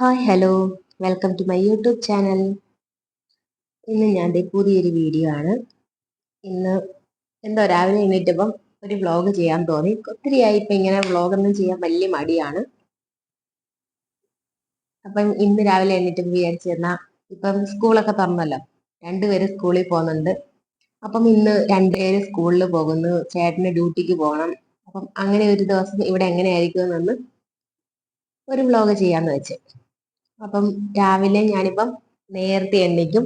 Hi hello welcome to my YouTube channel ഇന്ന് ഞാൻ പുതിയൊരു വീഡിയോ ആണ്. ഇന്ന് എന്തോ രാവിലെ എണീറ്റപ്പം ഒരു വ്ളോഗ് ചെയ്യാൻ തോന്നി. ഒത്തിരിയായി ഇപ്പം ഇങ്ങനെ വ്ളോഗൊന്നും ചെയ്യാൻ വലിയ മടിയാണ്. അപ്പം ഇന്ന് രാവിലെ എണീറ്റപ്പം വിചാരിച്ചെന്നാൽ ഇപ്പം സ്കൂളൊക്കെ തുറന്നല്ലോ. രണ്ടുപേരും സ്കൂളിൽ പോകുന്നുണ്ട്. അപ്പം ഇന്ന് രണ്ടുപേര് സ്കൂളിൽ പോകുന്നു. ചേട്ടന് ഡ്യൂട്ടിക്ക് പോകണം. അപ്പം അങ്ങനെ ഒരു ദിവസം ഇവിടെ എങ്ങനെയായിരിക്കും ഒരു വ്ളോഗ് ചെയ്യാന്ന് വെച്ച്. അപ്പം രാവിലെ ഞാനിപ്പം നേരത്തെ എണ്ണിക്കും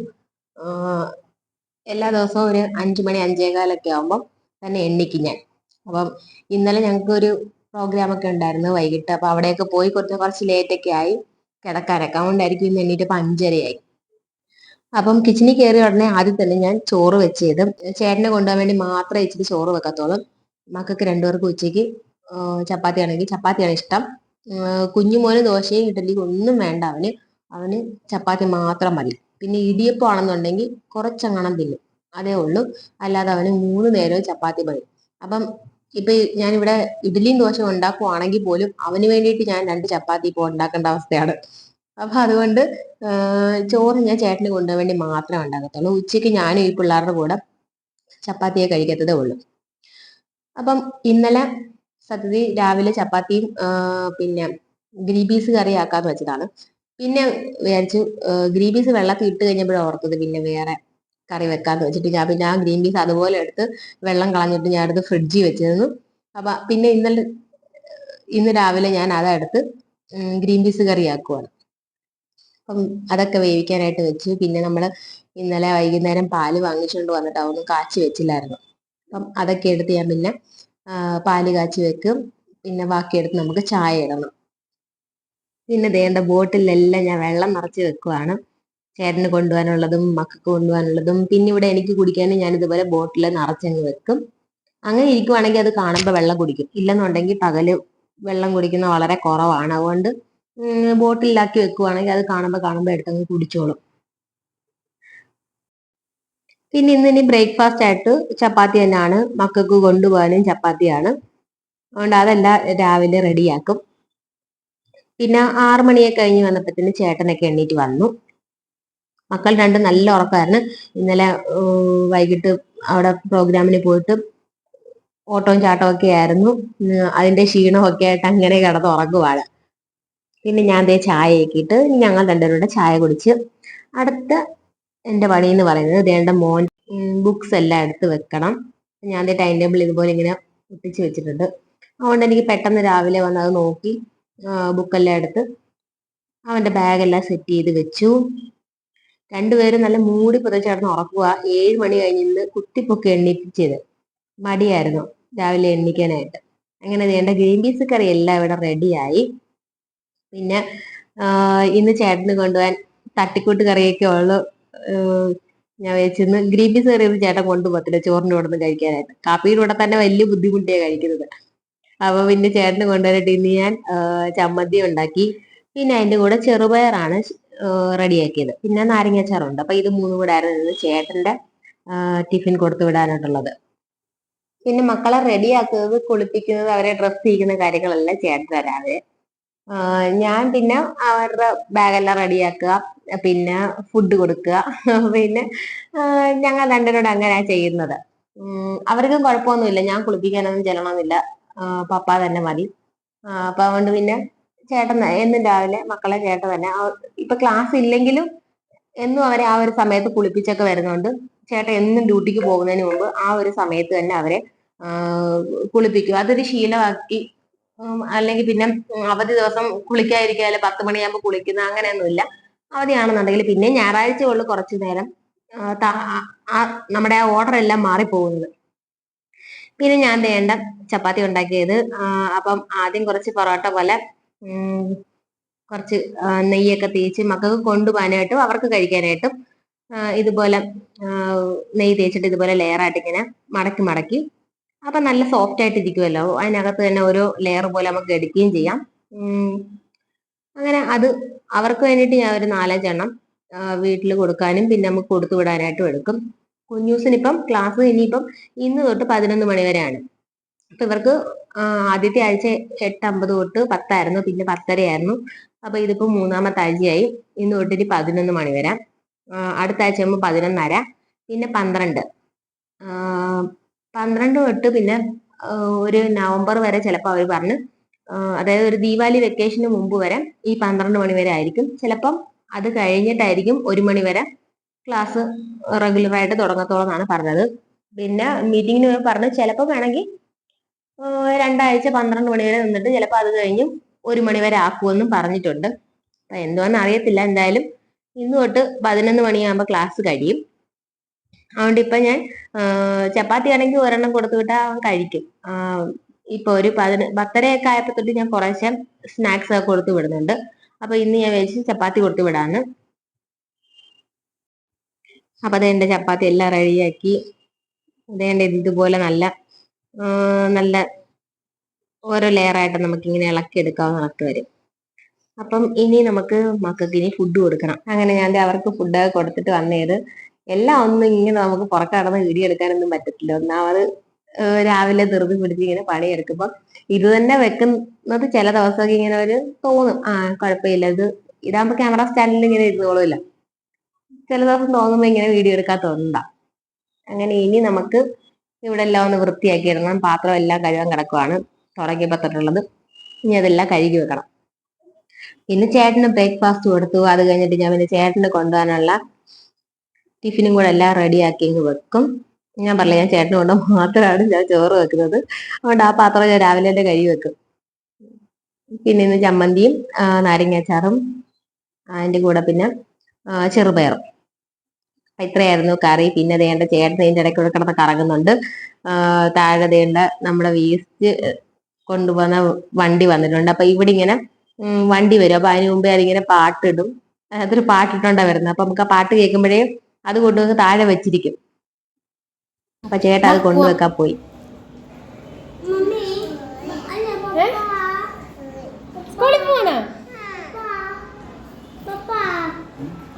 എല്ലാ ദിവസവും ഒരു അഞ്ചു മണി അഞ്ചേകാലൊക്കെ ആകുമ്പം തന്നെ എണ്ണിക്കും ഞാൻ. അപ്പം ഇന്നലെ ഞങ്ങൾക്ക് ഒരു പ്രോഗ്രാം ഒക്കെ ഉണ്ടായിരുന്നു വൈകിട്ട്. അപ്പൊ അവിടെയൊക്കെ പോയി കുറച്ച് കുറച്ച് ലേറ്റൊക്കെ ആയി കിടക്കാനൊക്കെ. അതുകൊണ്ടായിരിക്കും ഇന്ന് എണ്ണീറ്റപ്പോൾ അഞ്ചരയായി. അപ്പം കിച്ചണിൽ കയറിയ ഉടനെ ആദ്യം തന്നെ ഞാൻ ചോറ് വെച്ചത്. ചേട്ടനെ കൊണ്ടുപോകാൻ വേണ്ടി മാത്രമേ ഇച്ചിരി ചോറ് വെക്കത്തുള്ളൂ. മക്കൾക്ക് രണ്ടുപേർക്കും ഉച്ചയ്ക്ക് ചപ്പാത്തി ആണെങ്കിൽ ചപ്പാത്തിയാണ് ഇഷ്ടം. കുഞ്ഞുമോന് ദോശയും ഇഡലിയും ഒന്നും വേണ്ട. അവന് അവന് ചപ്പാത്തി മാത്രം മതി. പിന്നെ ഇടിയപ്പം ആണെന്നുണ്ടെങ്കിൽ കുറച്ചങ്ങണം തിന്നും. അതേ ഉള്ളൂ. അല്ലാതെ അവന് മൂന്ന് നേരവും ചപ്പാത്തി മതി. അപ്പം ഇപ്പൊ ഞാനിവിടെ ഇഡലിയും ദോശ ഉണ്ടാക്കുവാണെങ്കിൽ പോലും അവന് വേണ്ടിയിട്ട് ഞാൻ രണ്ട് ചപ്പാത്തി ഇപ്പോൾ ഉണ്ടാക്കേണ്ട അവസ്ഥയാണ്. അപ്പൊ അതുകൊണ്ട് ചോറ് ഞാൻ ചേട്ടന് കൊണ്ടുപോകാൻ വേണ്ടി മാത്രമേ ഉണ്ടാക്കത്തുള്ളൂ ഉച്ചയ്ക്ക് ഞാനും ഈ പിള്ളേരുടെ കൂടെ ചപ്പാത്തിയെ കഴിക്കത്തതേ ഉള്ളൂ. അപ്പം ഇന്നലെ സത്യത്തിൽ രാവിലെ ചപ്പാത്തിയും പിന്നെ ഗ്രീൻ പീസ് കറി ആക്കാന്ന് വെച്ചതാണ്. പിന്നെ വിചാരിച്ചു ഗ്രീൻ പീസ് വെള്ളത്തിൽ ഇട്ട് കഴിഞ്ഞപ്പോഴാണ് ഓർത്തത് പിന്നെ വേറെ കറി വെക്കാന്ന് വെച്ചിട്ട് ഞാൻ പിന്നെ ആ ഗ്രീൻ പീസ് അതുപോലെ എടുത്ത് വെള്ളം കളഞ്ഞിട്ട് ഞാൻ എടുത്ത് ഫ്രിഡ്ജിൽ വെച്ചിരുന്നു. അപ്പൊ പിന്നെ ഇന്നലെ ഇന്ന് രാവിലെ ഞാൻ അതെടുത്ത് ഗ്രീൻ പീസ് കറി ആക്കുവാണ് അപ്പം അതൊക്കെ വേവിക്കാനായിട്ട് വെച്ചു. പിന്നെ നമ്മൾ ഇന്നലെ വൈകുന്നേരം പാൽ വാങ്ങിച്ചുകൊണ്ട് വന്നിട്ട് അതൊന്നും കാച്ചി വെച്ചില്ലായിരുന്നു. അപ്പം അതൊക്കെ എടുത്ത് ഞാൻ പിന്നെ പാൽ കാച്ചി വെക്കും. പിന്നെ ബാക്കിയെടുത്ത് നമുക്ക് ചായ ഇടണം. പിന്നെ ദേണ്ട ബോട്ടിലെല്ലാം ഞാൻ വെള്ളം നിറച്ച് വെക്കുവാണ്. ചേട്ടന് കൊണ്ടുപോകാനുള്ളതും മക്കൾക്ക് കൊണ്ടുപോകാനുള്ളതും. പിന്നെ ഇവിടെ എനിക്ക് കുടിക്കാനും ഞാൻ ഇതുപോലെ ബോട്ടിൽ നിറച്ചങ്ങ് വെക്കും. അങ്ങനെ ഇരിക്കുവാണെങ്കിൽ അത് കാണുമ്പോൾ വെള്ളം കുടിക്കും. ഇല്ലെന്നുണ്ടെങ്കിൽ പകൽ വെള്ളം കുടിക്കുന്ന വളരെ കുറവാണ്. അതുകൊണ്ട് ബോട്ടിലാക്കി വെക്കുവാണെങ്കിൽ അത് കാണുമ്പോൾ കാണുമ്പോൾ എടുത്തങ്ങ് കുടിച്ചോളും. പിന്നെ ഇന്ന് ഇനി ബ്രേക്ക്ഫാസ്റ്റ് ആയിട്ട് ചപ്പാത്തി തന്നെയാണ് മക്കൾക്ക് കൊണ്ടുപോകാനും ചപ്പാത്തിയാണ്. അതുകൊണ്ട് അതെല്ലാം രാവിലെ റെഡിയാക്കും. പിന്നെ ആറു മണിയൊക്കെ കഴിഞ്ഞ് വന്നപ്പോഴത്തേന് ചേട്ടനൊക്കെ എണ്ണീറ്റ് വന്നു. മക്കൾ രണ്ട് നല്ല ഉറക്കമായിരുന്നു. ഇന്നലെ വൈകിട്ട് അവിടെ പ്രോഗ്രാമിന് പോയിട്ട് ഓട്ടവും ചാട്ടവും ഒക്കെ ആയിരുന്നു. അതിന്റെ ക്ഷീണമൊക്കെ ആയിട്ട് അങ്ങനെ കിടന്ന് ഉറങ്ങുവാണ്. പിന്നെ ഞാൻ ദേ ചായ ആക്കിയിട്ട് ഞങ്ങൾ രണ്ടുപേരുടെ ചായ കുടിച്ച് അടുത്ത എന്റെ പണി എന്ന് പറയുന്നത് ദേണ്ട മോൻ ബുക്സ് എല്ലാം എടുത്ത് വെക്കണം. ഞാൻ ടൈം ടേബിൾ ഇതുപോലെ ഇങ്ങനെ ഒട്ടിച്ച് വെച്ചിട്ടുണ്ട്. അതുകൊണ്ട് എനിക്ക് പെട്ടെന്ന് രാവിലെ വന്ന് അത് നോക്കി ബുക്കെല്ലാം എടുത്ത് അവന്റെ ബാഗെല്ലാം സെറ്റ് ചെയ്ത് വെച്ചു. രണ്ടുപേരും നല്ല മൂടി പുതച്ചേർന്ന് ഉറക്കുക ഏഴ് മണി കഴിഞ്ഞ് കുത്തിപ്പൊക്കെ എണ്ണിപ്പിച്ചത് മടിയായിരുന്നു രാവിലെ എണ്ണിക്കാനായിട്ട് അങ്ങനെ വേണ്ട ഗ്രീൻ പീസ് കറി എല്ലാം ഇവിടെ റെഡിയായി പിന്നെ ഇന്ന് ചേട്ടന് കൊണ്ടുപോകാൻ തട്ടിക്കൂട്ട് കറിയൊക്കെ ഉള്ളു. ഞാൻ വെച്ചിരുന്നു ഗ്രീൻ പീസ് കറി ഒന്നും ചേട്ടൻ കൊണ്ടുപോകത്തില്ല ചോറിന്റെ കൂടെ ഒന്നും കഴിക്കാനായിട്ട്. കാപ്പിയുടെ കൂടെ തന്നെ വലിയ ബുദ്ധിമുട്ടിയാ കഴിക്കുന്നത്. അപ്പൊ പിന്നെ ചേട്ടന് കൊണ്ടുവന്നിട്ട് ഇന്ന് ഞാൻ ചമ്മന്തി ഉണ്ടാക്കി. പിന്നെ അതിന്റെ കൂടെ ചെറുപയറാണ് റെഡിയാക്കിയത്. പിന്നെ നാരങ്ങാച്ചാറുണ്ട് അപ്പൊ ഇത് മൂന്നും കൂടെ ആയിരുന്നു ചേട്ടന്റെ ടിഫിൻ കൊടുത്തു വിടാനായിട്ടുള്ളത്. പിന്നെ മക്കളെ റെഡിയാക്കുന്നത് കുളിപ്പിക്കുന്നത് അവരെ ഡ്രസ്സ് ചെയ്യുന്ന കാര്യങ്ങളെല്ലാം ചേട്ടൻ തരാതെ ഞാൻ പിന്നെ അവരുടെ ബാഗെല്ലാം റെഡിയാക്കുക പിന്നെ ഫുഡ് കൊടുക്കുക പിന്നെ ഞങ്ങൾ രണ്ടുപേരോട് അങ്ങനെയാണ് ചെയ്യുന്നത്. അവർക്കും കുഴപ്പമൊന്നുമില്ല ഞാൻ കുളിപ്പിക്കാനൊന്നും ചെല്ലണമെന്നില്ല. പപ്പ തന്നെ മതി. അപ്പൊ അതുകൊണ്ട് പിന്നെ ചേട്ടൻ എന്നും രാവിലെ മക്കളെ ചേട്ടൻ തന്നെ. ഇപ്പൊ ക്ലാസ് ഇല്ലെങ്കിലും എന്നും അവരെ ആ ഒരു സമയത്ത് കുളിപ്പിച്ചൊക്കെ വരുന്നുണ്ട്. ചേട്ടൻ എന്നും ഡ്യൂട്ടിക്ക് പോകുന്നതിന് മുമ്പ് ആ ഒരു സമയത്ത് തന്നെ അവരെ കുളിപ്പിക്കും. അതൊരു ശീലമാക്കി അല്ലെങ്കിൽ പിന്നെ അവധി ദിവസം കുളിക്കാതിരിക്കാതെ പത്ത് മണിയാകുമ്പോൾ കുളിക്കുന്ന അങ്ങനെയൊന്നുമില്ല. അവധിയാണെന്നുണ്ടെങ്കിൽ പിന്നെ ഞായറാഴ്ച ഉള്ളു കുറച്ചു നേരം നമ്മുടെ ആ ഓർഡർ എല്ലാം മാറിപ്പോകുന്നത്. പിന്നെ ഞാൻ വേണ്ട ചപ്പാത്തി ഉണ്ടാക്കിയത് അപ്പം ആദ്യം കുറച്ച് പൊറോട്ട പോലെ കുറച്ച് നെയ്യൊക്കെ തേച്ച് മക്കൾക്ക് കൊണ്ടുപോകാനായിട്ടും അവർക്ക് കഴിക്കാനായിട്ടും ഇതുപോലെ നെയ്യ് തേച്ചിട്ട് ഇതുപോലെ ലെയറായിട്ട് ഇങ്ങനെ മടക്കി മടക്കി അപ്പൊ നല്ല സോഫ്റ്റ് ആയിട്ട് ഇരിക്കുമല്ലോ അതിനകത്ത് തന്നെ ഓരോ ലെയർ പോലെ നമുക്ക് എടുക്കുകയും ചെയ്യാം. അങ്ങനെ അത് അവർക്ക് വേണ്ടിയിട്ട് ഞാൻ ഒരു നാലഞ്ചെണ്ണം വീട്ടിൽ കൊടുക്കാനും പിന്നെ നമുക്ക് കൊടുത്തു വിടാനായിട്ടും എടുക്കും. കുഞ്ഞൂസിനിപ്പം ക്ലാസ് ഇനിയിപ്പം ഇന്ന് തൊട്ട് പതിനൊന്ന് മണി വരെയാണ്. അപ്പൊ ഇവർക്ക് ആദ്യത്തെ ആഴ്ച എട്ട് അമ്പത് തൊട്ട് പത്തായിരുന്നു പിന്നെ പത്തരയായിരുന്നു. അപ്പൊ ഇതിപ്പോ മൂന്നാമത്തെ ആഴ്ചയായി. ഇന്ന് തൊട്ട് ഇനി പതിനൊന്ന് മണി വരാം. അടുത്ത ആഴ്ച ആകുമ്പോൾ പതിനൊന്നര പിന്നെ പന്ത്രണ്ട്. പന്ത്രണ്ട് തൊട്ട് പിന്നെ ഒരു നവംബർ വരെ ചിലപ്പോൾ അവർ പറഞ്ഞ് അതായത് ഒരു ദീപാവലി വെക്കേഷന് മുമ്പ് വരെ ഈ പന്ത്രണ്ട് മണി വരെ ആയിരിക്കും. ചിലപ്പം അത് കഴിഞ്ഞിട്ടായിരിക്കും ഒരു മണി വരെ ക്ലാസ് റെഗുലർ ആയിട്ട് തുടങ്ങത്തോളം എന്നാണ് പറഞ്ഞത്. പിന്നെ മീറ്റിങ്ങിന് പറഞ്ഞു ചിലപ്പോൾ വേണമെങ്കിൽ രണ്ടാഴ്ച പന്ത്രണ്ട് മണി വരെ നിന്നിട്ട് ചിലപ്പോൾ അത് കഴിഞ്ഞ് ഒരു മണി വരെ ആക്കുമെന്നും പറഞ്ഞിട്ടുണ്ട്. അപ്പൊ എന്തുവാന്ന് അറിയത്തില്ല എന്തായാലും. ഇന്ന് തൊട്ട് പതിനൊന്ന് മണിയാകുമ്പോൾ ക്ലാസ് കഴിയും. അതുകൊണ്ട് ഇപ്പൊ ഞാൻ ചപ്പാത്തി ആണെങ്കിൽ ഒരെണ്ണം കൊടുത്തു വിട്ടാൽ അവൻ കഴിക്കും. ഇപ്പൊ ഒരു പതിന പത്തരയൊക്കെ ആയപ്പോ തൊട്ട് ഞാൻ കുറേശ്ശെ സ്നാക്സ് ഒക്കെ കൊടുത്തു വിടുന്നുണ്ട്. അപ്പൊ ഇന്ന് ഞാൻ വെച്ച് ചപ്പാത്തി കൊടുത്തു വിടാന്ന്. അപ്പൊ അത് എന്റെ ചപ്പാത്തി എല്ലാം റെഡിയാക്കി. അതേണ്ട ഇതുപോലെ നല്ല നല്ല ഓരോ ലെയറായിട്ട് നമുക്ക് ഇങ്ങനെ ഇളക്കി എടുക്കാവുന്ന കണക്ക് വരും. അപ്പം ഇനി നമുക്ക് മക്കൾക്ക് ഇനി ഫുഡ് കൊടുക്കണം. അങ്ങനെ ഞാൻ അവർക്ക് ഫുഡ് കൊടുത്തിട്ട് വന്നേത് എല്ലാം ഒന്നും ഇങ്ങനെ നമുക്ക് പുറത്ത് കടന്ന് വീഡിയോ എടുക്കാനൊന്നും പറ്റത്തില്ല. ഒന്നാമത് രാവിലെ ധൃതി പിടിച്ച് ഇങ്ങനെ പണിയെടുക്കുമ്പോൾ ഇത് തന്നെ വെക്കുന്നത് ചില ദിവസമൊക്കെ ഇങ്ങനെ ഒരു തോന്നും. ആ കുഴപ്പമില്ല. ഇത് ഇതാകുമ്പോൾ ക്യാമറ സ്റ്റാൻഡിൽ ഇങ്ങനെ ഇരുന്നോളൂല്ല ചില ദിവസം തോന്നുമ്പോൾ ഇങ്ങനെ വീഡിയോ എടുക്കാൻ തോന്നണ്ട അങ്ങനെ ഇനി നമുക്ക് ഇവിടെ എല്ലാം ഒന്ന് വൃത്തിയാക്കി ഇടണം. പാത്രം എല്ലാം കഴുകാൻ കിടക്കുവാണ്. തുടങ്ങിയപ്പോൾ തൊട്ടുള്ളത്. ഇനി അതെല്ലാം കഴുകി വെക്കണം. പിന്നെ ചേട്ടന് ബ്രേക്ക്ഫാസ്റ്റ് കൊടുത്തു. അത് കഴിഞ്ഞിട്ട് ഞാൻ പിന്നെ ചേട്ടന് കൊണ്ടുപോകാനുള്ള ടിഫിനും കൂടെ എല്ലാം റെഡിയാക്കി ഇങ്ങ് വെക്കും. ഞാൻ പറഞ്ഞില്ല ഞാൻ ചേട്ടനും കൊണ്ട് മാത്രമാണ് ഞാൻ ചോറ് വെക്കുന്നത്. അതുകൊണ്ട് ആ പാത്രം ഞാൻ രാവിലെ തന്നെ കഴുകി വെക്കും. പിന്നെ ഇന്ന് ചമ്മന്തിയും നാരങ്ങാച്ചാറും അതിന്റെ കൂടെ പിന്നെ ചെറുപയറും. ഇത്രയായിരുന്നു കറി. പിന്നെ ദേണ്ട ചേട്ടൻ ഇതിന്റെ ഇടയ്ക്ക് കൂടെ കിടന്ന് കറങ്ങുന്നുണ്ട്. താഴെ ദേണ്ട നമ്മുടെ വേസ്റ്റ് കൊണ്ടുപോകുന്ന വണ്ടി വന്നിട്ടുണ്ട്. അപ്പൊ ഇവിടെ ഇങ്ങനെ വണ്ടി വരും. അപ്പൊ അതിന് മുമ്പേ അതിങ്ങനെ പാട്ടിടും. അതൊരു പാട്ടിട്ടുണ്ടാ വരുന്നത്. അപ്പൊ നമുക്ക് ആ പാട്ട് കേൾക്കുമ്പോഴേ അത് കൊണ്ടുവന്ന് താഴെ വെച്ചിരിക്കും. അപ്പൊ ചേട്ടാ അത് കൊണ്ടുവെക്കാൻ പോയി.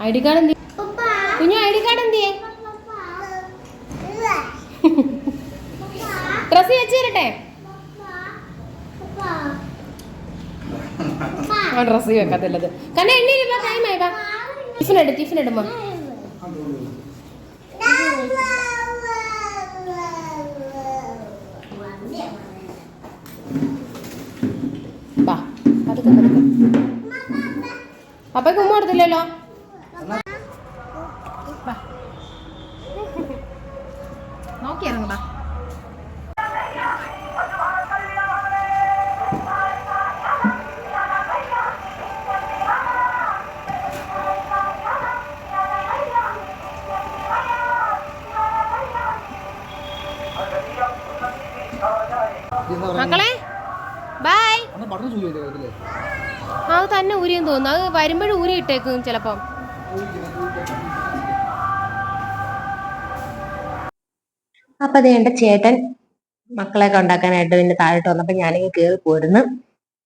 ഐ കാർഡ് കുഞ്ഞു ഡ്രസ് വെച്ച് തരട്ടെ ആ ഡ്രസ് വെക്കത്തില്ലത്. കാരണം എണ്ണീരില്ല ടൈം ആയിട്ടാ ടിഫിൻ എടു ടിഫിൻ ഇടുമ്പോ. പപ്പയ്ക്ക് ഉമ്മ കൊടുത്തില്ലല്ലോ ബാ. മക്കളെ ബൈ ബട്ടൺ ചൂൽ ചെയ്തേക്കത്തില്ലേ അത് തന്നെ ഊരിയെന്ന് തോന്നുന്നു. അത് വരുമ്പോഴും ഊരി ഇട്ടേക്കും ചിലപ്പം. അപ്പൊ അതേണ്ട ചേട്ടൻ മക്കളെയൊക്കെ ഉണ്ടാക്കാനായിട്ട് പിന്നെ താഴോട്ട് വന്നപ്പോ ഞാനിങ്ങനെ കയറി പോരുന്നു.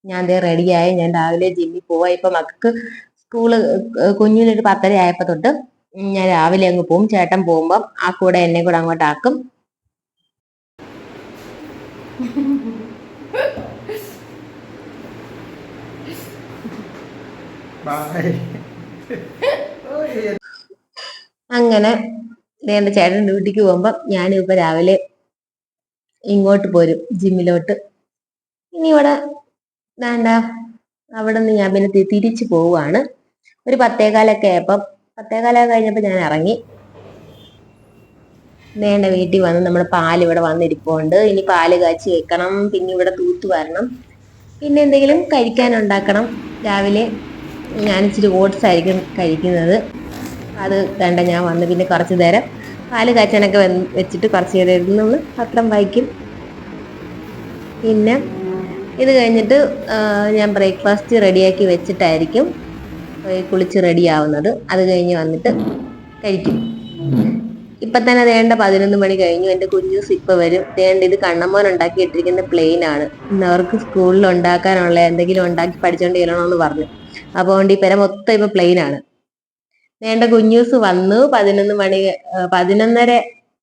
ഞാൻ ദേ റെഡിയായി ഞാൻ രാവിലെ ജിമ്മിൽ പോവാ. ഇപ്പൊ മക്കൾക്ക് സ്കൂൾ കുഞ്ഞിനൊരു പത്തര ആയപ്പോ തൊട്ട് ഞാൻ രാവിലെ അങ്ങ് പോവും. ചേട്ടൻ പോകുമ്പോ ആ കൂടെ എന്നെ കൂടെ അങ്ങോട്ട് ആക്കും ബൈ അങ്ങനെ എന്റെ ചേട്ടൻ ഡ്യൂട്ടിക്ക് പോകുമ്പോ ഞാനും ഇപ്പൊ രാവിലെ ഇങ്ങോട്ട് പോരും ജിമ്മിലോട്ട്. ഇനി ഇവിടെ വേണ്ട അവിടെ നിന്ന് ഞാൻ പിന്നെ തിരിച്ചു പോവുകയാണ് ഒരു പത്തേകാലൊക്കെ ആയപ്പം പത്തേകാലൊക്കെ കഴിഞ്ഞപ്പോ ഞാൻ ഇറങ്ങി. വേണ്ട വീട്ടിൽ വന്ന് നമ്മുടെ പാൽ ഇവിടെ വന്നിരിപ്പുണ്ട്. ഇനി പാൽ കാച്ചി വെക്കണം പിന്നെ ഇവിടെ തൂത്ത് വരണം. പിന്നെ എന്തെങ്കിലും കഴിക്കാൻ ഉണ്ടാക്കണം രാവിലെ. ഞാൻ ഇച്ചിരി ഓട്സ് ആയിരിക്കും കഴിക്കുന്നത്. അത് വേണ്ട ഞാൻ വന്ന് പിന്നെ കുറച്ച് നേരം പാൽ കാച്ചാനൊക്കെ വെച്ചിട്ട് കുറച്ച് നേരം നമ്മൾ പത്രം വായിക്കും. പിന്നെ ഇത് കഴിഞ്ഞിട്ട് ഞാൻ ബ്രേക്ക്ഫാസ്റ്റ് റെഡിയാക്കി വെച്ചിട്ടായിരിക്കും കുളിച്ച് റെഡിയാവുന്നത്. അത് കഴിഞ്ഞ് വന്നിട്ട് കഴിക്കും. ഇപ്പൊ തന്നെ വേണ്ട പതിനൊന്ന് മണി കഴിഞ്ഞു. എന്റെ കുഞ്ഞൂസ് ഇപ്പൊ വരും. വേണ്ട ഇത് കണ്ണമ്മോൻ ഉണ്ടാക്കി ഇട്ടിരിക്കുന്ന പ്ലെയിൻ ആണ്. ഇന്ന് അവർക്ക് സ്കൂളിൽ ഉണ്ടാക്കാനുള്ള എന്തെങ്കിലും ഉണ്ടാക്കി പഠിച്ചോണ്ട് ചെല്ലണമെന്ന് പറഞ്ഞു. അതുകൊണ്ട് ഈ പെര മൊത്തം ഇപ്പൊ പ്ലെയിൻ ആണ്. വേണ്ട കുഞ്ഞൂസ് വന്നു പതിനൊന്ന് മണി പതിനൊന്നര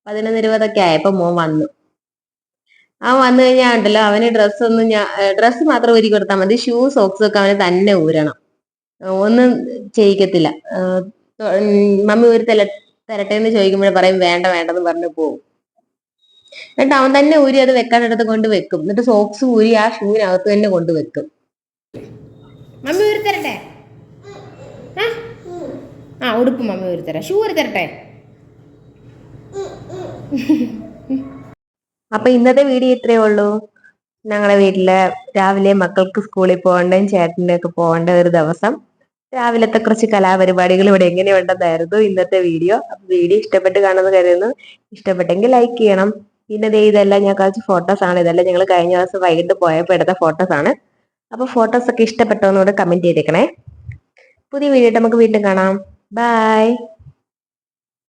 പതിനൊന്ന് ഇരുപതൊക്കെ ആയപ്പോ മോൻ വന്നു. ആ വന്നു കഴിഞ്ഞാൽ ഉണ്ടല്ലോ അവന് ഡ്രസ്സ് ഒന്നും ഞാൻ ഡ്രസ്സ് മാത്രം ഒരുക്കി കൊടുത്താൽ മതി ഷൂ സോക്സ് ഒക്കെ അവന് തന്നെ ഊരണം. ഒന്നും ചെയ്യിക്കത്തില്ല. മമ്മി ഒരു തല തരട്ടെ എന്ന് ചോദിക്കുമ്പോൾ പറയും വേണ്ട വേണ്ടെന്ന് പറഞ്ഞു പോകും എന്നിട്ട് അവൻ തന്നെ ഊരി അത് വെക്കാനടുത്ത് കൊണ്ട് വെക്കും. എന്നിട്ട് സോക്സ് ഊരി ആ ഷൂവിനകത്ത് തന്നെ കൊണ്ട് വെക്കും. മമ്മി ഒരു തരട്ടെ? ആ? ഉടുപ്പ് മമ്മി ഒരു തരാം. ഷൂ ഒരു തരട്ടെ? അപ്പൊ ഇന്നത്തെ വീഡിയോ ഇത്രയേ ഉള്ളൂ. ഞങ്ങളുടെ വീട്ടിലെ രാവിലെ മക്കൾക്ക് സ്കൂളിൽ പോകേണ്ടതും ഒക്കെ പോകേണ്ട ഒരു ദിവസം. രാവിലത്തെ കുറച്ച് കലാപരിപാടികൾ ഇവിടെ എങ്ങനെയുണ്ടെന്നായിരുന്നു ഇന്നത്തെ വീഡിയോ. അപ്പൊ വീഡിയോ ഇഷ്ടപ്പെട്ട് കാണുമെന്ന് കരുതുന്നു. ഇഷ്ടപ്പെട്ടെങ്കിൽ ലൈക്ക് ചെയ്യണം. പിന്നെ ഇതെല്ലാം ഞാൻ കുറച്ച് ഫോട്ടോസ് ആണ്. ഇതെല്ലാം ഞങ്ങൾ കഴിഞ്ഞ ദിവസം വൈകിട്ട് പോയപ്പോൾ എടുത്ത ഫോട്ടോസ് ആണ്. അപ്പൊ ഫോട്ടോസ് ഒക്കെ ഇഷ്ടപ്പെട്ടോന്നുകൂടെ കമന്റ് ചെയ്തേക്കണേ. പുതിയ വീഡിയോ നമുക്ക് വീണ്ടും കാണാം. ബൈ